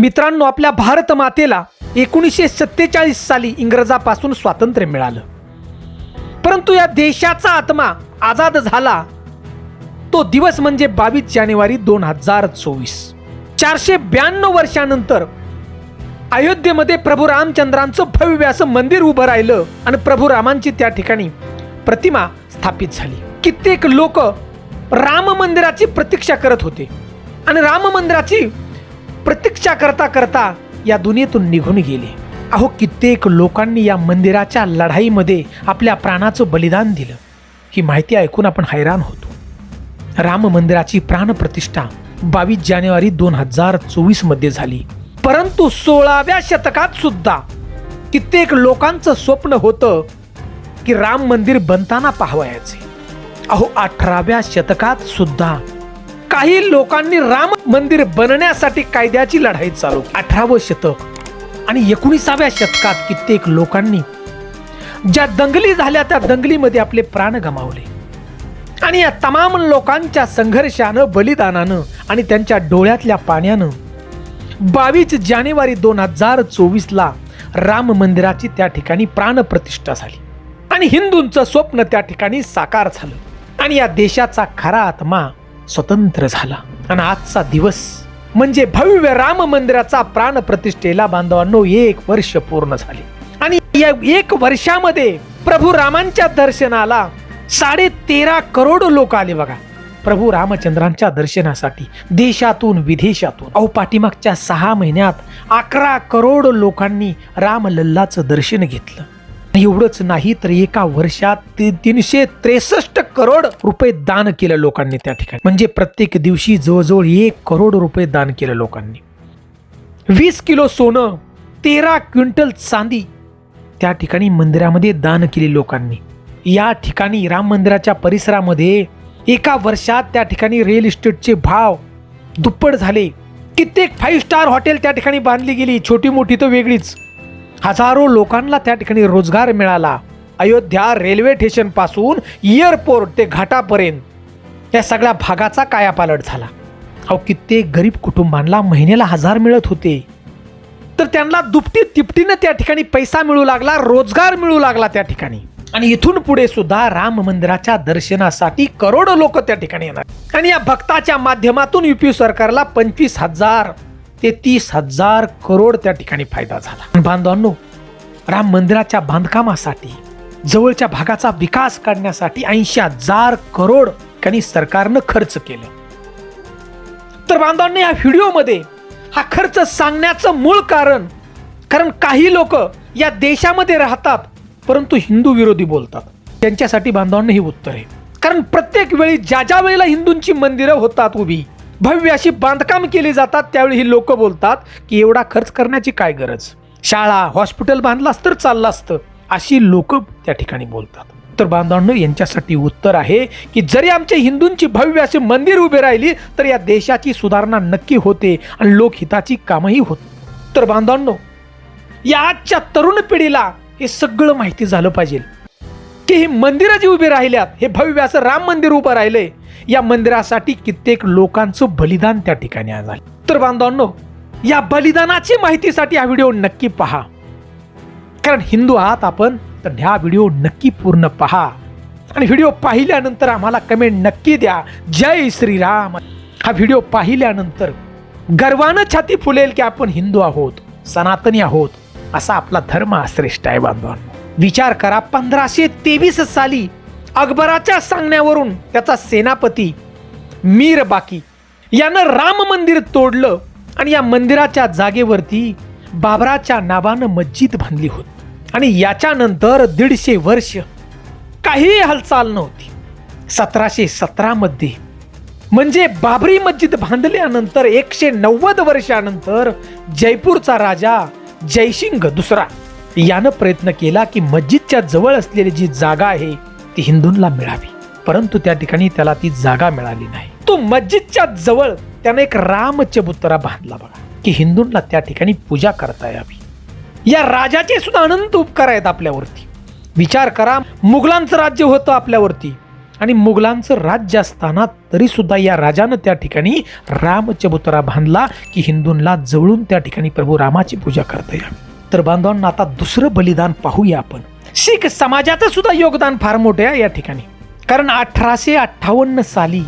मित्रांनो आपल्या भारत मातेला एकोणीसशे सत्तेचाळीस साली इंग्रजापासून स्वातंत्र्य मिळालं. परंतु या देशाचा आत्मा आझाद झाला तो दिवस म्हणजे बावीस जानेवारी दोन हजार चोवीस. चारशे ब्याण्णव वर्षानंतर अयोध्येमध्ये प्रभू रामचंद्रांचं भव्य असं मंदिर उभं राहिलं आणि प्रभू रामांची त्या ठिकाणी प्रतिमा स्थापित झाली. कित्येक लोक राम मंदिराची प्रतीक्षा करत होते आणि राम मंदिराची प्रतीक्षा करता करता या दुनियेतून निघून गेले. अहो कित्येक लोकांनी या मंदिराच्या लढाईमध्ये आपल्या प्राणाचं बलिदान दिलं. ही माहिती ऐकून आपण हैराण होतो. राम मंदिराची प्राणप्रतिष्ठा बावीस जानेवारी दोन हजार चोवीसमध्ये झाली. परंतु सोळाव्या शतकात सुद्धा कित्येक लोकांचं स्वप्न होतं की राम मंदिर बनताना पाहावयाचे. अहो अठराव्या शतकात सुद्धा काही लोकांनी राम मंदिर बनण्यासाठी कायद्याची लढाई चालू अठरावं शतक आणि एकोणीसाव्या शतकात कित्येक लोकांनी ज्या दंगली झाल्या त्या दंगलीमध्ये आपले प्राण गमावले. आणि या तमाम लोकांच्या संघर्षानं बलिदानानं आणि त्यांच्या डोळ्यातल्या पाण्यानं बावीस जानेवारी दोन हजार चोवीसला राम मंदिराची त्या ठिकाणी प्राणप्रतिष्ठा झाली. आणि हिंदूंचं स्वप्न त्या ठिकाणी साकार झालं. आणि या देशाचा खरा आत्मा स्वतंत्र झाला. आणि आजचा दिवस म्हणजे भव्य राम मंदिराचा प्राणप्रतिष्ठेला बांधवांनो एक वर्ष पूर्ण झाले. आणि या एक वर्षामध्ये प्रभू रामांच्या दर्शनाला साडे तेरा करोड लोक आले बघा. प्रभू रामचंद्रांच्या दर्शनासाठी देशातून विदेशातून अहो पाठीमागच्या सहा महिन्यात अकरा करोड लोकांनी रामलल्लाचं दर्शन घेतलं. एवढंच नाही तर एका वर्षात तीनशे त्रेसष्ट करोड रुपये दान केलं लोकांनी त्या ठिकाणी. म्हणजे प्रत्येक दिवशी जवळजवळ एक करोड रुपये दान केलं लोकांनी. वीस किलो सोनं तेरा क्विंटल चांदी त्या ठिकाणी मंदिरामध्ये दान केली लोकांनी. या ठिकाणी राम मंदिराच्या परिसरामध्ये एका वर्षात त्या ठिकाणी रिअल इस्टेटचे भाव दुप्पट झाले. कित्येक फाईव्ह स्टार हॉटेल त्या ठिकाणी बांधली गेली. छोटी मोठी तर वेगळीच. हजारो लोकांना त्या ठिकाणी रोजगार मिळाला. अयोध्या रेल्वे स्टेशनपासून एअरपोर्ट ते घाटापर्यंत. या सगळ्या भागाचा कायापालट झाला. अहो कित्येक गरीब कुटुंबांना महिन्याला हजार मिळत होते. तर त्यांना दुपटी तिपटीनं त्या ठिकाणी पैसा मिळू लागला रोजगार मिळू लागला त्या ठिकाणी. आणि इथून पुढे सुद्धा राम मंदिराच्या दर्शनासाठी करोडो लोक त्या ठिकाणी येणार. आणि या भक्ताच्या माध्यमातून युपी सरकारला पंचवीस हजार ते तीस हजार करोड त्या ठिकाणी फायदा झाला. बांधवांनो राम मंदिराच्या बांधकामासाठी जवळच्या भागाचा विकास करण्यासाठी ऐंशी हजार करोड त्यांनी सरकारनं खर्च केलं. तर बांधवांनी या व्हिडिओमध्ये हा खर्च सांगण्याचं मूळ कारण कारण काही लोक या देशामध्ये राहतात परंतु हिंदू विरोधी बोलतात. त्यांच्यासाठी बांधवांना हे उत्तर आहे. कारण प्रत्येक वेळी ज्या ज्या वेळेला हिंदूंची मंदिरं होतात उभी भव्य अशी बांधकाम केली जातात त्यावेळी ही लोक बोलतात की एवढा खर्च करण्याची काय गरज? शाळा हॉस्पिटल बांधलास असतं तर चाललं असतं अशी लोक त्या ठिकाणी बोलतात. तर बांधवांनो यांच्यासाठी उत्तर आहे की जरी आमच्या हिंदूंची भव्य अशी मंदिर उभी राहिली तर या देशाची सुधारणा नक्की होते आणि लोकहिताची कामही होत. तर बांधवांनो या आजच्या तरुण पिढीला हे सगळं माहिती झालं पाहिजे. की ही मंदिरं जी उभी राहिल्यात. हे भव्य असं राम मंदिर उभं राहिलंय. या मंदिरासाठी कित्येक लोकांचं बलिदान त्या ठिकाणी झालं तर बांधवांनो या बलिदानाची माहितीसाठी हा व्हिडिओ नक्की पहा. कारण हिंदू आहात आपण तर ह्या व्हिडिओ नक्की पूर्ण पहा. आणि व्हिडिओ पाहिल्यानंतर आम्हाला कमेंट नक्की द्या. जय श्रीराम. हा व्हिडिओ पाहिल्यानंतर गर्वानं छाती फुलेल की आपण हिंदू आहोत सनातनी आहोत असा आपला धर्म हा श्रेष्ठ आहे बांधवांनो. विचार करा पंधराशे तेवीस साली अकबराच्या सांगण्यावरून त्याचा सेनापती मीर बाकी यानं राम मंदिर तोडलं आणि या मंदिराच्या जागेवरती बाबराच्या नावानं मस्जिद बांधली होती. आणि याच्यानंतर दीडशे वर्ष काही हालचाल नव्हती. सतराशे सतरामध्ये म्हणजे बाबरी मस्जिद बांधल्यानंतर एकशे नव्वद वर्षानंतर जयपूरचा राजा जयसिंग दुसरा यानं प्रयत्न केला की मस्जिदच्या जवळ असलेली जी जागा आहे ती हिंदूंना मिळावी. परंतु त्या ठिकाणी त्याला ती जागा मिळाली नाही. तो मस्जिदच्या जवळ त्यानं एक राम चबुतरा बांधला बघा की हिंदूंना त्या ठिकाणी पूजा करता यावी. या राजाचे सुद्धा अनंत उपकार आहेत आपल्यावरती. विचार करा मुघलांचं राज्य होतं आपल्यावरती आणि मुघलांचं राज्य असताना तरी सुद्धा या राजानं त्या ठिकाणी राम चबुतरा बांधला की हिंदूंना जवळून त्या ठिकाणी प्रभू रामाची पूजा करता यावी. तर बांधवांना आता दुसरं बलिदान पाहूया आपण. शीख समाजाचं सुद्धा योगदान फार मोठे आहे या ठिकाणी. कारण अठराशे अठ्ठावन्न साली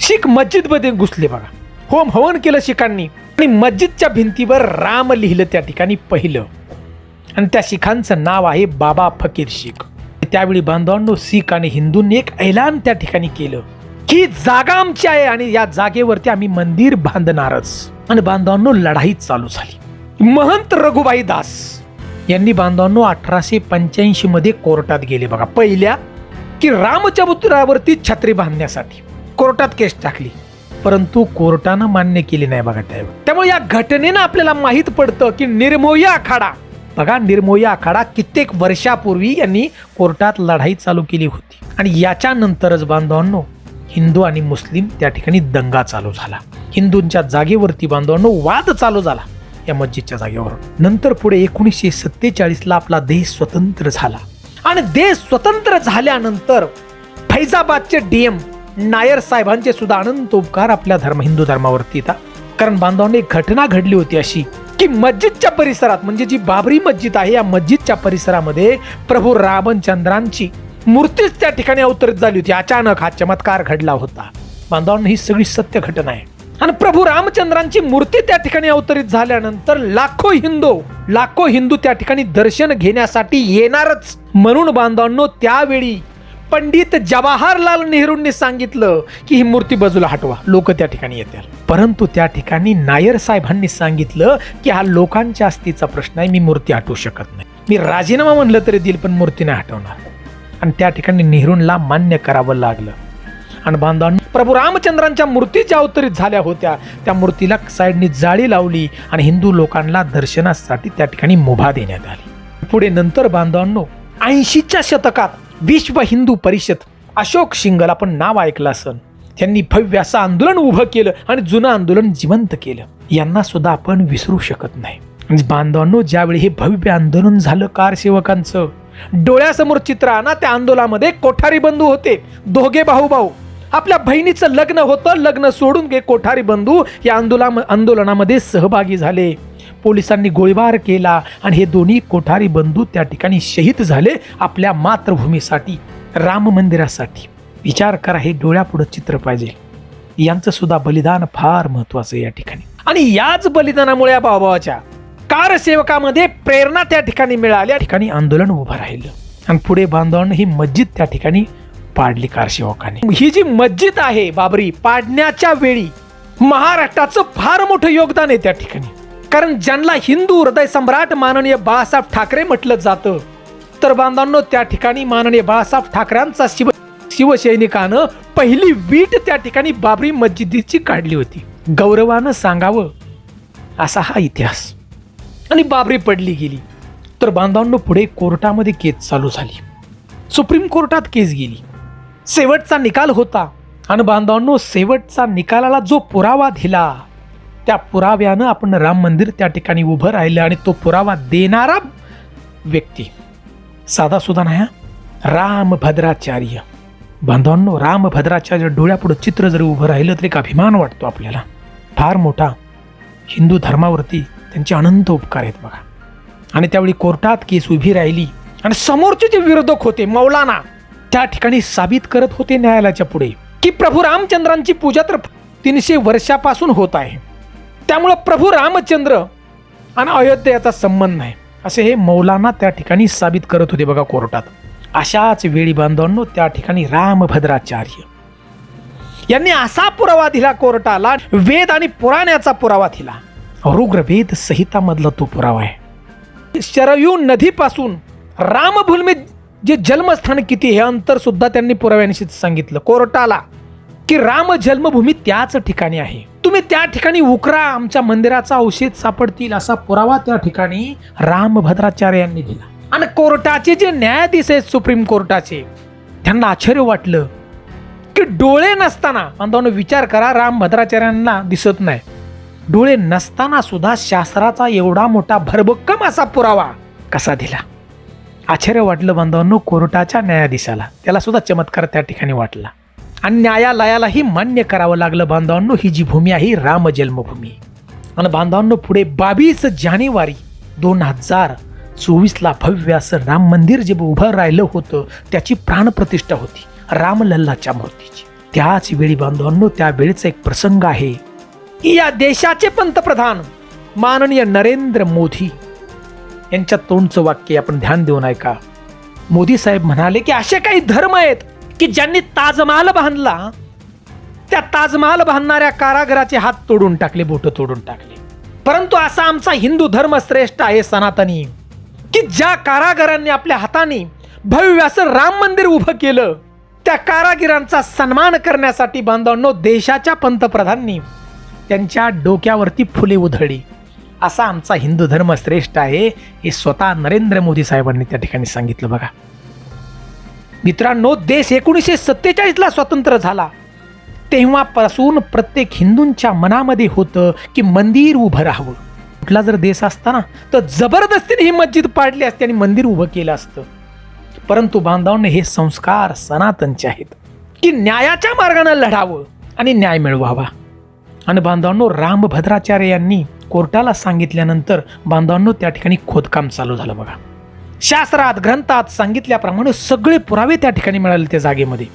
शीख मस्जिदमध्ये घुसले बघा. होम हवन केलं शिखांनी. आणि मस्जिदच्या भिंतीवर राम लिहिलं त्या ठिकाणी पहिलं. आणि त्या शिखांचं नाव आहे बाबा फकीर शीख. त्यावेळी बांधवांनो शीख आणि हिंदूंनी एक ऐलान त्या ठिकाणी केलं. की जागा आमची आहे आणि या जागेवरती आम्ही मंदिर बांधणारच. आणि बांधवांनो लढाई चालू झाली. महंत रघुबाई दास यांनी बांधवांनो अठराशे पंच्याऐंशी मध्ये कोर्टात गेले. बघा पहिल्या की रामचबुत्रावरती छत्री बांधण्यासाठी कोर्टात केस टाकली. परंतु कोर्टानं मान्य केली नाही बघा त्यावेळी. त्यामुळे या घटनेनं आपल्याला माहीत पडतं की निर्मोया आखाडा बघा निर्मोही आखाडा कित्येक वर्षापूर्वी यांनी कोर्टात लढाई चालू केली होती. आणि याच्यानंतरच बांधवांनो हिंदू आणि मुस्लिम त्या ठिकाणी दंगा चालू झाला. हिंदूंच्या जागेवरती बांधवांनो वाद चालू झाला. या मस्जिदच्या जागेवर. नंतर पुढे एकोणीसशे सत्तेचाळीसला आपला देश स्वतंत्र झाला. आणि देश स्वतंत्र झाल्यानंतर फैजाबादचे डीएम नायर साहेबांचे सुद्धा अनंत उपकार आपल्या धर्म हिंदू धर्मावरती येतात. कारण बांधवांनी एक घटना घडली होती अशी की मस्जिदच्या परिसरात म्हणजे जी बाबरी मस्जिद आहे या मस्जिदच्या परिसरामध्ये प्रभू रामचंद्रांची मूर्तीच त्या ठिकाणी अवतरित झाली होती. अचानक हा चमत्कार घडला होता. बांधवांना ही सगळी सत्य घटना आहे. आणि प्रभू रामचंद्रांची मूर्ती त्या ठिकाणी अवतरित झाल्यानंतर लाखो हिंदू लाखो हिंदू त्या ठिकाणी दर्शन घेण्यासाठी येणारच. म्हणून बांधवांनो त्यावेळी पंडित जवाहरलाल नेहरूंनी सांगितलं की ही मूर्ती बाजूला हटवा लोक त्या ठिकाणी येतील. परंतु त्या ठिकाणी नायर साहेबांनी सांगितलं की हा लोकांच्या अस्तीचा प्रश्न आहे मी मूर्ती हटवू शकत नाही. मी राजीनामा म्हणलं तरी देईल पण मूर्ती नाही हटवणार. आणि त्या ठिकाणी नेहरूंना मान्य करावं लागलं. आणि बांधवांनी प्रभू रामचंद्रांच्या मूर्ती ज्या अवतरित झाल्या होत्या त्या मूर्तीला साईडनी जाळी लावली आणि हिंदू लोकांना दर्शनासाठी त्या ठिकाणी मुभा देण्यात आली. पुढे नंतर बांधवांनो ऐंशीच्या शतकात विश्व हिंदू परिषद अशोक शिंगल आपण नाव ऐकलं असन. त्यांनी भव्य असं आंदोलन उभं केलं आणि जुनं आंदोलन जिवंत केलं. यांना सुद्धा आपण विसरू शकत नाही. बांधवांनो ज्यावेळी हे भव्य आंदोलन झालं कारसेवकांचं डोळ्यासमोर चित्र आणा त्या आंदोलनामध्ये कोठारी बंधू होते दोघे भाऊ भाऊ आपल्या बहिणीचं लग्न होतं लग्न सोडून गे कोठारी बंधू या आंदोला आंदोलनामध्ये सहभागी झाले. पोलिसांनी गोळीबार केला आणि हे दोन्ही कोठारी बंधू त्या ठिकाणी शहीद झाले आपल्या मातृभूमीसाठी राम मंदिरासाठी. विचार करा हे डोळ्यापुढं चित्र पाहिजे. यांचं सुद्धा बलिदान फार महत्वाचं आहे या ठिकाणी. आणि याच बलिदानामुळे या भावाच्या कारसेवकामध्ये प्रेरणा त्या ठिकाणी मिळाली. या ठिकाणी आंदोलन उभं राहिलं. आणि पुढे बांधवांना ही मस्जिद त्या ठिकाणी पाडली कारशिवकाने ही जी मस्जिद आहे बाबरी पाडण्याच्या वेळी महाराष्ट्राचं फार मोठं योगदान आहे त्या ठिकाणी. कारण ज्यांना हिंदू हृदय सम्राट माननीय बाळासाहेब ठाकरे म्हटलं जातं तर बांधवांनो त्या ठिकाणी माननीय बाळासाहेब ठाकरेंचा शिव शिवसैनिकानं पहिली वीट त्या ठिकाणी बाबरी मस्जिदीची काढली होती. गौरवानं सांगावं असा हा इतिहास. आणि बाबरी पडली गेली. तर बांधवांनो पुढे कोर्टामध्ये केस चालू झाली. सुप्रीम कोर्टात केस गेली. शेवटचा निकाल होता. आणि बांधवांनो शेवटचा निकालाला जो पुरावा दिला त्या पुराव्यानं आपण राम मंदिर त्या ठिकाणी उभं राहिलं आणि तो पुरावा देणारा व्यक्ती साधा सुद्धा नाही हा. रामभद्राचार्य. बांधवांनो रामभद्राचार्य डोळ्यापुढं चित्र जरी उभं राहिलं तरी एक अभिमान वाटतो आपल्याला. फार मोठा हिंदू धर्मावरती त्यांचे अनंत उपकार आहेत बघा. आणि त्यावेळी कोर्टात केस उभी राहिली आणि समोरचे जे विरोधक होते मौलाना त्या ठिकाणी साबित करत होते न्यायालयाच्या पुढे की प्रभू रामचंद्रांची पूजा तर तीनशे वर्षापासून होत आहे. त्यामुळं प्रभू रामचंद्र आणि अयोध्येचा याचा संबंध नाही असे हे मौलाना त्या ठिकाणी साबित करत होते बघा कोर्टात. अशाच वेळी बांधवांनो त्या ठिकाणी रामभद्राचार्य. यांनी असा पुरावा दिला कोर्टाला वेद आणि पुराण्याचा पुरावा दिला. रुग्रवेद संहितामधला तो पुरावा आहे. शरयू नदीपासून रामभूमी जे जन्मस्थान किती हे अंतर सुद्धा त्यांनी पुराव्यानिशी सांगितलं. कोर्टाला की राम जन्मभूमी त्याच ठिकाणी आहे. तुम्ही त्या ठिकाणी उकरा आमच्या मंदिराचा औषध सापडतील असा पुरावा त्या ठिकाणी रामभद्राचार्य यांनी दिला. आणि कोर्टाचे जे न्यायाधीश आहेत सुप्रीम कोर्टाचे त्यांना आश्चर्य वाटलं की डोळे नसताना बांधवांनो विचार करा रामभद्राचार्यांना दिसत नाही. डोळे नसताना सुद्धा शास्त्राचा एवढा मोठा भरभक्कम असा पुरावा कसा दिला? आश्चर्य वाटलं बांधवांनो कोर्टाच्या न्यायाधीशाला. त्याला सुद्धा चमत्कार त्या ठिकाणी वाटला. आणि न्यायालयालाही मान्य करावं लागलं बांधवांनो ही जी भूमी आहे राम जन्मभूमी. आणि बांधवांनो पुढे बावीस जानेवारी दोन हजार चोवीसला भव्य असं राम मंदिर जे उभं राहिलं होतं त्याची प्राणप्रतिष्ठा होती रामलल्लाच्या मूर्तीची. त्याच वेळी बांधवांनो त्यावेळेचा एक प्रसंग आहे. की या देशाचे पंतप्रधान माननीय नरेंद्र मोदी यांच्या तोंडचं वाक्य आपण ध्यान देऊन ऐका. मोदी साहेब म्हणाले की असे काही धर्म आहेत की ज्यांनी ताजमहाल बांधला त्या ताजमहाल बांधणाऱ्या कारागराचे हात तोडून टाकले बोट तोडून टाकले. परंतु असा आमचा हिंदू धर्म श्रेष्ठ आहे सनातनी. की ज्या कारागरांनी आपल्या हाताने भव्य असं राम मंदिर उभं केलं त्या कारागिरांचा सन्मान करण्यासाठी बांधवांनो देशाच्या पंतप्रधानांनी त्यांच्या डोक्यावरती फुले उधळली. असा आमचा हिंदू धर्म श्रेष्ठ आहे हे स्वतः नरेंद्र मोदी साहेबांनी त्या ठिकाणी सांगितलं बघा. मित्रांनो देश एकोणीसशे सत्तेचाळीसला स्वतंत्र झाला. तेव्हापासून प्रत्येक हिंदूंच्या मनामध्ये होतं की मंदिर उभं राहावं. कुठला जर देश असता ना तर जबरदस्तीने ही मस्जिद पाडली असती आणि मंदिर उभं केलं असतं. परंतु बांधवांनी हे संस्कार सनातनचे आहेत. की न्यायाच्या मार्गाने लढावं आणि न्याय मिळवावा. आणि बांधवांनो रामभद्राचार्य यांनी कोर्टाला सांगितल्यानंतर बांधवांनो त्या ठिकाणी खोदकाम चालू झालं बघा. शास्त्रात ग्रंथात सांगितल्याप्रमाणे सगळे पुरावे त्या ठिकाणी मिळाले त्या जागेमध्ये.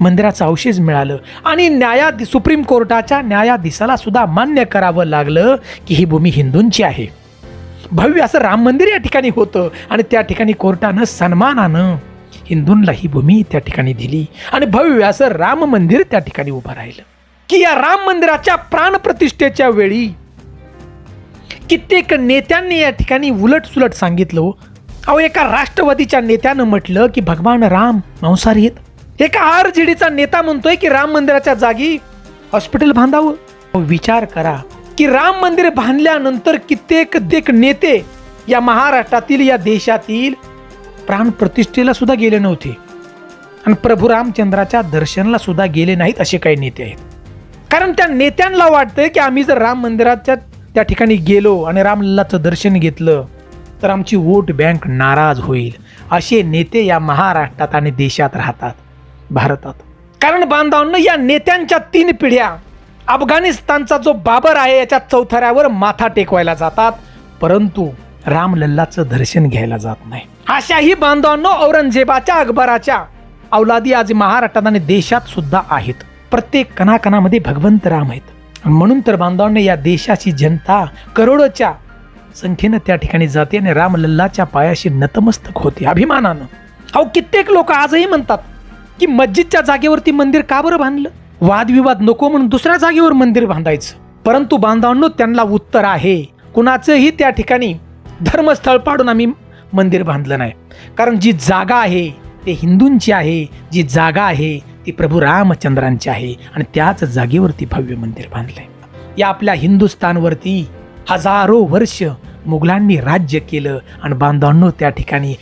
मंदिराचं अवशेष मिळालं आणि न्यायाधी सुप्रीम कोर्टाच्या न्यायाधीशाला सुद्धा मान्य करावं लागलं की ही भूमी हिंदूंची आहे. भव्य असं राम मंदिर या ठिकाणी होतं आणि त्या ठिकाणी कोर्टानं सन्मानानं हिंदूंना ही भूमी त्या ठिकाणी दिली आणि भव्य असं राम मंदिर त्या ठिकाणी उभं राहिलं. की या राम मंदिराच्या प्राणप्रतिष्ठेच्या वेळी कित्येक नेत्यांनी या ठिकाणी उलटसुलट सांगितलं हो. अहो एका राष्ट्रवादीच्या नेत्यानं म्हटलं की भगवान राम मांसाहारी आहेत. एका आर चा नेता म्हणतोय की राम मंदिराच्या जागी हॉस्पिटल बांधावं. विचार करा की राम मंदिर बांधल्यानंतर कित्येक देख नेते या महाराष्ट्रातील या देशातील प्राण प्रतिष्ठेला सुद्धा गेले नव्हते. आणि प्रभू रामचंद्राच्या दर्शनाला सुद्धा गेले नाहीत असे काही नेते आहेत. कारण त्या नेत्यांना वाटतंय की आम्ही जर राम मंदिराच्या त्या ठिकाणी गेलो आणि रामलल्लाचं दर्शन घेतलं तर आमची वोट बँक नाराज होईल. असे नेते या महाराष्ट्रात आणि देशात राहतात भारतात. कारण बांधवांना या नेत्यांच्या तीन पिढ्या अफगाणिस्तानचा जो बाबर आहे याच्या चौथऱ्यावर माथा टेकवायला जातात परंतु रामलल्लाचं दर्शन घ्यायला जात नाही. अशाही बांधवांनो औरंगजेबाच्या अकबराच्या अवलादी आज महाराष्ट्रात आणि देशात सुद्धा आहेत. प्रत्येक कणाकणामध्ये भगवंत राम आहेत. म्हणून तर बांधवांनो या देशाची जनता करोडोच्या संख्येनं त्या ठिकाणी जाते आणि रामलल्लाच्या पायाशी नतमस्तक होते. अभिमानानं. अहो कित्येक लोक आजही म्हणतात की मस्जिदच्या जागेवरती मंदिर का बरं बांधलं? वादविवाद नको म्हणून दुसऱ्या जागेवर मंदिर बांधायचं. परंतु बांधवांनो त्यांना उत्तर आहे. कुणाचंही त्या ठिकाणी धर्मस्थळ पाडून आम्ही मंदिर बांधलं नाही. कारण जी जागा आहे ते हिंदूंची आहे. जी जागा आहे ती प्रभू रामचंद्रांची आहे आणि त्याच जागेवरती भव्य मंदिर बांधलंय. या आपल्या हिंदुस्थानवरती हजारो वर्ष मुघलांनी राज्य केलं आणि बांधवांनो त्या ठिकाणी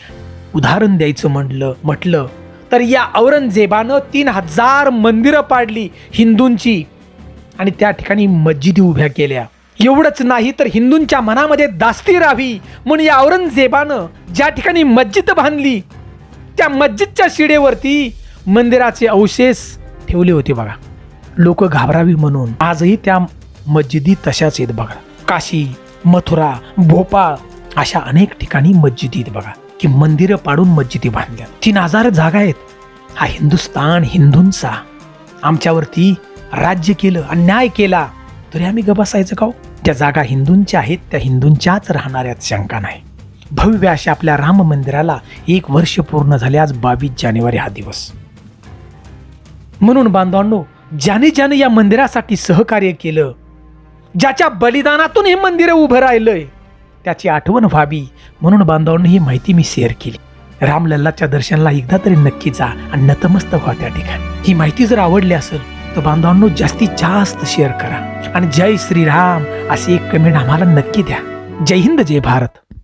उदाहरण द्यायचं म्हटलं म्हटलं तर या औरंगजेबानं तीन हजार मंदिरं पाडली हिंदूंची आणि त्या ठिकाणी मस्जिदी उभ्या केल्या. एवढंच नाही तर हिंदूंच्या मनामध्ये दास्ती राहावी म्हणून या औरंगजेबानं ज्या ठिकाणी मस्जिद बांधली त्या मस्जिदच्या शिडेवरती मंदिराचे अवशेष ठेवले होते बघा. लोक घाबरावी म्हणून आजही त्या मस्जिदी तशाच आहेत बघा. काशी मथुरा भोपाळ अशा अनेक ठिकाणी मस्जिदी आहेत बघा की मंदिरं पाडून मस्जिदी बांधल्या तीन हजार जागा आहेत. हा हिंदुस्तान हिंदूंचा. आमच्यावरती राज्य केलं अन्याय केला तरी आम्ही गबासायचं का हो? ज्या त्या जागा हिंदूंच्या आहेत त्या हिंदूंच्याच राहणाऱ्यात शंका नाही. भव्य अशा आपल्या राम मंदिराला एक वर्ष पूर्ण झाले आज बावीस जानेवारी हा दिवस. म्हणून बांधवांनो ज्याने ज्याने या मंदिरासाठी सहकार्य केलं ज्याच्या बलिदानातून हे मंदिर उभं राहिलंय त्याची आठवण व्हावी म्हणून बांधवांनी ही माहिती मी शेअर केली. रामलल्लाच्या दर्शनाला एकदा तरी नक्की जा आणि नतमस्त व्हा त्या ठिकाणी. ही माहिती जर आवडली असेल तर बांधवांनो जास्तीत जास्त शेअर करा. आणि जय श्रीराम अशी एक कमेंट आम्हाला नक्की द्या. जय हिंद जय भारत.